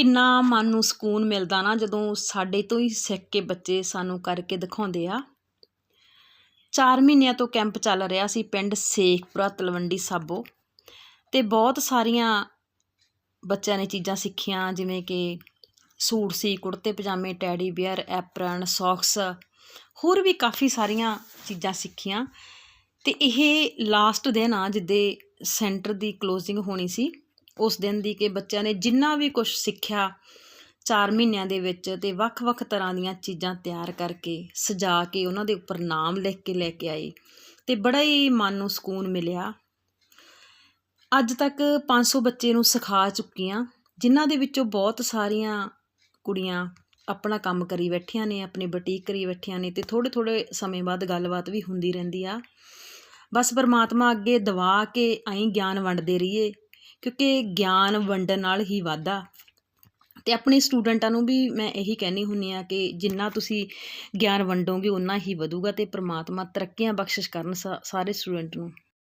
ਕਿੰਨਾ ਮਨ ਨੂੰ ਸਕੂਨ ਮਿਲਦਾ ਨਾ, ਜਦੋਂ ਸਾਡੇ ਤੋਂ ਹੀ ਸਿੱਖ ਕੇ ਬੱਚੇ ਸਾਨੂੰ ਕਰਕੇ ਦਿਖਾਉਂਦੇ ਆ। 4 ਮਹੀਨਿਆਂ ਤੋਂ ਕੈਂਪ ਚੱਲ ਰਿਹਾ ਸੀ ਪਿੰਡ ਸੇਖਪੁਰਾ, ਤਲਵੰਡੀ ਸਾਬੋ। ਤੇ ਬਹੁਤ ਸਾਰੀਆਂ ਬੱਚਿਆਂ ਨੇ ਚੀਜ਼ਾਂ ਸਿੱਖੀਆਂ, ਜਿਵੇਂ ਕਿ ਸੂਟ ਸੀ, ਕੁੜਤੇ, ਪਜਾਮੇ, ਟੈਡੀ ਬੀਅਰ, ਐਪਰਨ, ਸੌਕਸ, ਹੋਰ ਵੀ ਕਾਫੀ ਸਾਰੀਆਂ ਚੀਜ਼ਾਂ ਸਿੱਖੀਆਂ। ਤੇ ਇਹ ਲਾਸਟ ਦਿਨ ਆ, ਜਿੱਦੇ ਸੈਂਟਰ ਦੀ ਕਲੋਜ਼ਿੰਗ ਹੋਣੀ ਸੀ। ਉਸ ਦਿਨ ਦੀ ਕਿ ਬੱਚਿਆਂ ਨੇ ਜਿੰਨਾ ਵੀ ਕੁਝ ਸਿੱਖਿਆ 4 ਮਹੀਨਿਆਂ ਦੇ ਵਿੱਚ ਤੇ ਵੱਖ-ਵੱਖ ਤਰ੍ਹਾਂ ਦੀਆਂ ਚੀਜ਼ਾਂ ਤਿਆਰ ਕਰਕੇ ਸਜਾ ਕੇ ਉਹਨਾਂ ਦੇ ਉੱਪਰ ਨਾਮ ਲਿਖ ਕੇ ਲੈ ਕੇ ਆਏ ਤੇ ਬੜਾ ਹੀ ਮਨ ਨੂੰ ਸਕੂਨ ਮਿਲਿਆ। ਅੱਜ ਤੱਕ 500 ਬੱਚੇ ਨੂੰ ਸਿਖਾ ਚੁੱਕੀਆਂ, ਜਿਨ੍ਹਾਂ ਦੇ ਵਿੱਚੋਂ ਬਹੁਤ ਸਾਰੀਆਂ ਕੁੜੀਆਂ ਆਪਣਾ ਕੰਮ ਕਰੀ ਬੈਠੀਆਂ ਨੇ, ਆਪਣੀ ਬੁਟੀਕ ਕਰੀ ਬੈਠੀਆਂ ਨੇ ਤੇ ਥੋੜੇ ਥੋੜੇ ਸਮੇਂ ਬਾਅਦ ਗੱਲਬਾਤ ਵੀ ਹੁੰਦੀ ਰਹਿੰਦੀ ਆ। ਬਸ ਪਰਮਾਤਮਾ ਅੱਗੇ ਦਵਾ ਕੇ ਐਂ ਗਿਆਨ ਵੰਡਦੇ ਰਹੀਏ। ਕਿਉਂਕਿ ਗਿਆਨ ਵੰਡਣ ਨਾਲ ਹੀ ਵਾਧਾ। ਤੇ ਆਪਣੇ ਸਟੂਡੈਂਟਾਂ ਨੂੰ ਵੀ ਮੈਂ ਇਹੀ ਕਹਿਣੀ ਹੁੰਨੀ ਆ ਕਿ ਜਿੰਨਾ ਤੁਸੀਂ ਗਿਆਨ ਵੰਡੋਗੇ ਉਨਾ ਹੀ ਵਧੂਗਾ ਤੇ ਪ੍ਰਮਾਤਮਾ ਤਰੱਕੀਆਂ ਬਖਸ਼ਿਸ਼ ਕਰਨ ਸਾ- ਸਾਰੇ ਸਟੂਡੈਂਟ ਨੂੰ।